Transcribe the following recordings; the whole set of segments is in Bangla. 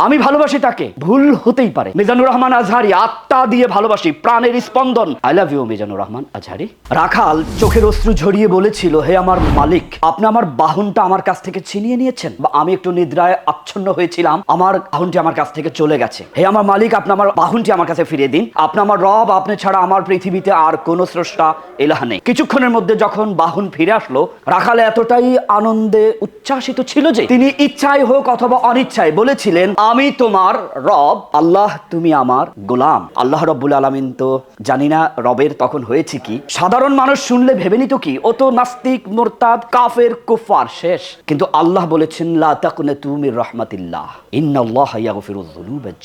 আমি ভালোবাসি তাকে। ভুল হতেই পারে। মিজানুর রহমান আজহারি, আত্মা দিয়ে ভালোবাসি, প্রাণের স্পন্দন। I love you Mizanur Rahman Azhari. রাখাল, চোখের অশ্রু ঝরিয়ে বলেছিল, হে আমার মালিক, আপনি আমার বাহনটা আমার কাছ থেকে ছিনিয়ে নিয়েছেন? বা আমি একটু নিদ্রায় আচ্ছন্ন হয়েছিলাম, আমার বাহনটি আমার কাছ থেকে চলে গেছে। হে আমার মালিক, আপনি আমার বাহনটি আমার কাছে ফিরিয়ে দিন। আপনি আমার রব, আপনি ছাড়া আমার পৃথিবীতে আর কোন স্রষ্টা এলাহ নেই। কিছুক্ষণের মধ্যে যখন বাহন ফিরে আসলো, রাখাল এতটাই আনন্দে উচ্ছ্বাসিত ছিল যে তিনি ইচ্ছায় হোক অথবা অনিচ্ছায় বলেছিলেন আমি তোমার রব, আল্লাহ তুমি আমার গোলাম। আল্লাহ রব্বুল আলমিন তো জানি না রবের তখন হয়েছে কি। সাধারণ মানুষ শুনলে ভেবে নিত কি, ও তো নাস্তিক, মোরতাদ, কাফের কুফার শেষ। কিন্তু আল্লাহ বলেছেন, লা তাকুনে তুমি রহমাতিল্লাহ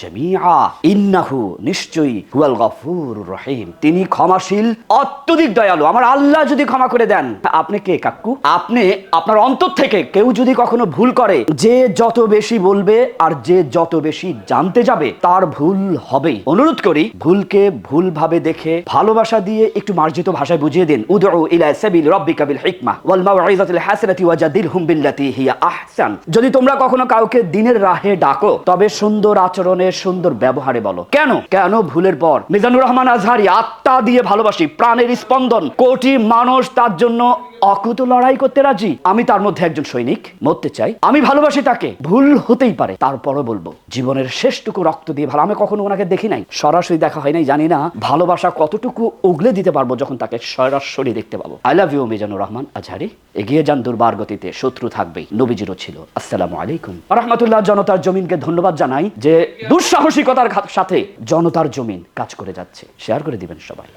জামিআ, ইন্নাহু নিশ্চয়ই হুয়াল গফুরুর রহিম। তিনি ক্ষমাশীল, অত্যধিক দয়ালু। আমার আল্লাহ যদি ক্ষমা করে দেন আপনি কে, কাকু? আপনি আপনার অন্তর থেকে কেউ যদি কখনো ভুল করে, যে যত বেশি বলবে আর যে যত বেশি জানতে যাবে, তার ভুল হবেই। অনুরোধ করি, ভুলকে ভুল ভাবে দেখে, ভালোবাসা দিয়ে একটু মার্জিত ভাষায় বুঝিয়ে দিন। উদউ ইলা সাবিল রাব্বিকা বিল হিকমা ওয়াল মাউইযাতিল হাসানাতি ওয়াজাদিলহুম বিল্লাতি হিয়া আহসান। যদি তোমরা কখনো কাউকে দিনের রাহে ডাকো, তবে সুন্দর আচরণে সুন্দর ব্যবহারে বলো। কেন? কেন ভুলের পর? মিজানুর রহমান আজহারি, আত্মা দিয়ে ভালোবাসি, প্রাণের স্পন্দন। কোটি মানুষ তার জন্য অকুত লড়াই করতে রাজি। আমি তার মধ্যে একজন সৈনিক মরতে চাই। আমি ভালোবাসি তাকে। ভুল হতেই পারে। তারপরও বলব, জীবনের শেষটুকু রক্ত দিয়ে ভালো, আমি কখনো ওনাকে দেখি নাই, সরাসরি দেখা হয় নাই, জানি না ভালোবাসা কতটুকু উগলে দিতে পারব যখন তাকে সরাসরি দেখতে পাবো। I love you Mizanur Rahman, Azhari. এগিয়ে যান দুর্বার গতিতে, শত্রু থাকবেই, নবীজিরও ছিল। আসসালামু আলাইকুম। রহমতুল্লাহ, জনতার জমিনকে ধন্যবাদ জানাই যে দুঃসাহসিকতার সাথে জনতার জমিন কাজ করে যাচ্ছে। শেয়ার করে দিবেন সবাই।